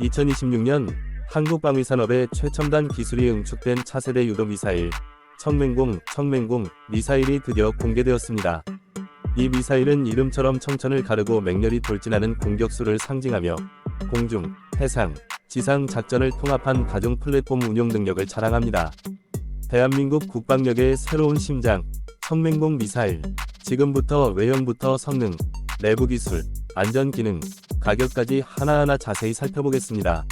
(2026년) 한국 방위 산업의 최첨단 기술이 응축된 차세대 유도 미사일 청맹공 청맹공 미사일이 드디어 공개되었습니다. 이 미사일은 이름처럼 청천을 가르고 맹렬히 돌진하는 공격수를 상징하며 공중, 해상, 지상 작전을 통합한 다중 플랫폼 운용 능력을 자랑합니다. 대한민국 국방력의 새로운 심장, 청맹공 미사일. 지금부터 외형부터 성능, 내부 기술, 안전 기능, 가격까지 하나하나 자세히 살펴보겠습니다.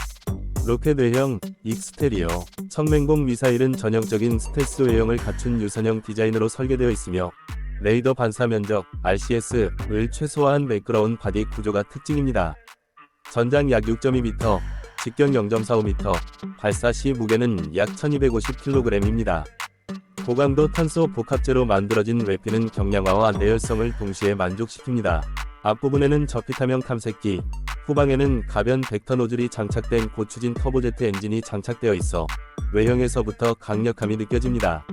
로켓 외형, 익스테리어, 청맹공 미사일은 전형적인 스텔스 외형을 갖춘 유선형 디자인으로 설계되어 있으며 레이더 반사 면적 RCS을 최소화한 매끄러운 바디 구조가 특징입니다. 전장 약 6.2m, 직경 0.45m, 발사 시 무게는 약 1250kg입니다. 고강도 탄소 복합재로 만들어진 외피는 경량화와 내열성을 동시에 만족시킵니다. 앞부분에는 저피타명 탐색기, 후방에는 가변 벡터 노즐이 장착된 고추진 터보제트 엔진이 장착되어 있어 외형에서부터 강력함이 느껴집니다.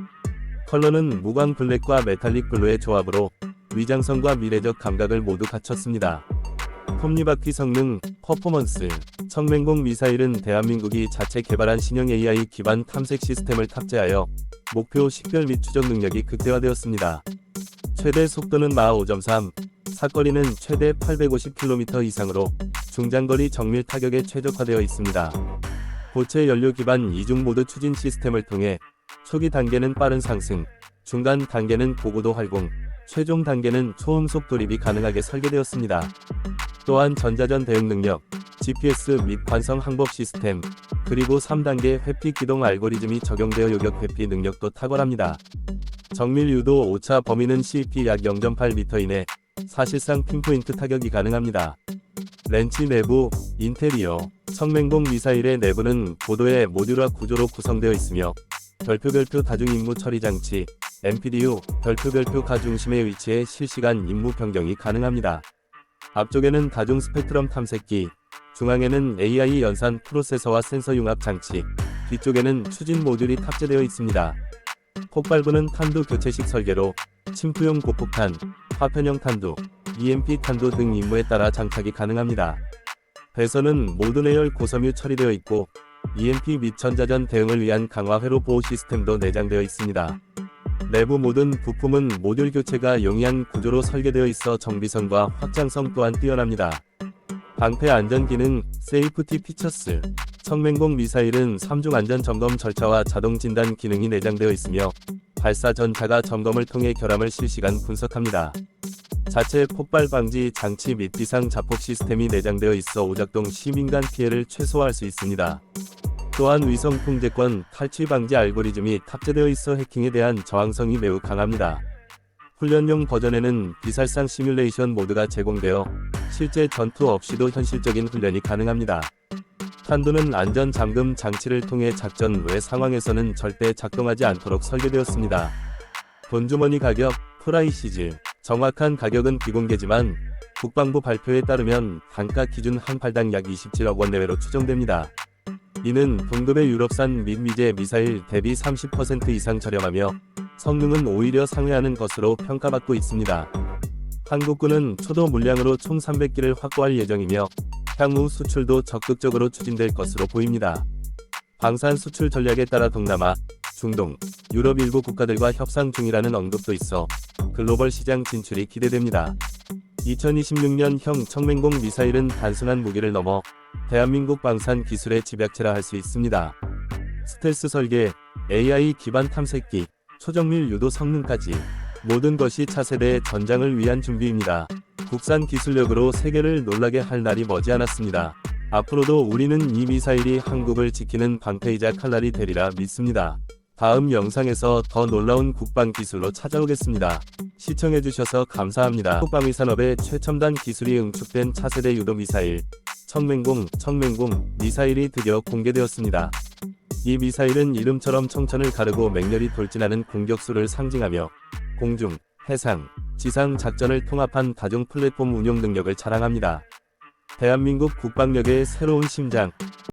컬러는 무광 블랙과 메탈릭 블루의 조합으로 위장성과 미래적 감각을 모두 갖췄습니다. 톱니바퀴 성능, 퍼포먼스, 청맹공 미사일은 대한민국이 자체 개발한 신형 AI 기반 탐색 시스템을 탑재하여 목표 식별 및 추적 능력이 극대화되었습니다. 최대 속도는 마하 5.3, 사거리는 최대 850km 이상으로 중장거리 정밀 타격에 최적화되어 있습니다. 고체 연료 기반 이중 모드 추진 시스템을 통해 초기 단계는 빠른 상승, 중간 단계는 고고도 활공, 최종 단계는 초음속 돌입이 가능하게 설계되었습니다. 또한 전자전 대응 능력, GPS 및 관성 항법 시스템, 그리고 3단계 회피 기동 알고리즘이 적용되어 요격 회피 능력도 탁월합니다. 정밀 유도 오차 범위는 CP 약 0.8m 이내, 사실상 핀포인트 타격이 가능합니다. 렌치 내부, 인테리어, 청맹공 미사일의 내부는 고도의 모듈화 구조로 구성되어 있으며 별표별표 다중임무 처리 장치, MPDU, 별표별표 가중심의 위치에 실시간 임무 변경이 가능합니다. 앞쪽에는 다중 스펙트럼 탐색기, 중앙에는 AI 연산 프로세서와 센서 융합 장치, 뒤쪽에는 추진 모듈이 탑재되어 있습니다. 폭발부는 탄두 교체식 설계로 침투용 고폭탄, 파편형 탄두, EMP 탄두 등 임무에 따라 장착이 가능합니다. 배선은 모든 해열 고섬유 처리되어 있고 EMP 및 전자전 대응을 위한 강화 회로 보호 시스템도 내장되어 있습니다. 내부 모든 부품은 모듈 교체가 용이한 구조로 설계되어 있어 정비성과 확장성 또한 뛰어납니다. 방패 안전 기능, 세이프티 피처스, 청맹공 미사일은 3중 안전 점검 절차와 자동 진단 기능이 내장되어 있으며 발사 전 자가 점검을 통해 결함을 실시간 분석합니다. 자체 폭발 방지 장치 및 비상 자폭 시스템이 내장되어 있어 오작동 시 민간 피해를 최소화할 수 있습니다. 또한 위성 통제권 탈취 방지 알고리즘이 탑재되어 있어 해킹에 대한 저항성이 매우 강합니다. 훈련용 버전에는 비살상 시뮬레이션 모드가 제공되어 실제 전투 없이도 현실적인 훈련이 가능합니다. 탄두는 안전 잠금 장치를 통해 작전 외 상황에서는 절대 작동하지 않도록 설계되었습니다. 돈주머니 가격, 프라이시즈, 정확한 가격은 비공개지만 국방부 발표에 따르면 단가 기준 한 팔당 약 27억 원 내외로 추정됩니다. 이는 동급의 유럽산 및 미제 미사일 대비 30% 이상 저렴하며 성능은 오히려 상회하는 것으로 평가받고 있습니다. 한국군은 초도 물량으로 총 300기를 확보할 예정이며 향후 수출도 적극적으로 추진될 것으로 보입니다. 방산 수출 전략에 따라 동남아, 중동, 유럽 일부 국가들과 협상 중이라는 언급도 있어 글로벌 시장 진출이 기대됩니다. 2026년형 청맹공 미사일은 단순한 무기를 넘어 대한민국 방산 기술의 집약체라 할 수 있습니다. 스텔스 설계, AI 기반 탐색기, 초정밀 유도 성능까지 모든 것이 차세대의 전장을 위한 준비입니다. 국산 기술력으로 세계를 놀라게 할 날이 머지않았습니다. 앞으로도 우리는 이 미사일이 한국을 지키는 방패이자 칼날이 되리라 믿습니다. 다음 영상에서 더 놀라운 국방 기술로 찾아오겠습니다. 시청해주셔서 감사합니다. 국방위 산업의 최첨단 기술이 응축된 차세대 유도 미사일 청맹공 청맹공 미사일이 드디어 공개되었습니다. 이 미사일은 이름처럼 청천을 가르고 맹렬히 돌진하는 공격수를 상징하며 공중, 해상, 지상 작전을 통합한 다중 플랫폼 운용 능력을 자랑합니다. 대한민국 국방력의 새로운 심장,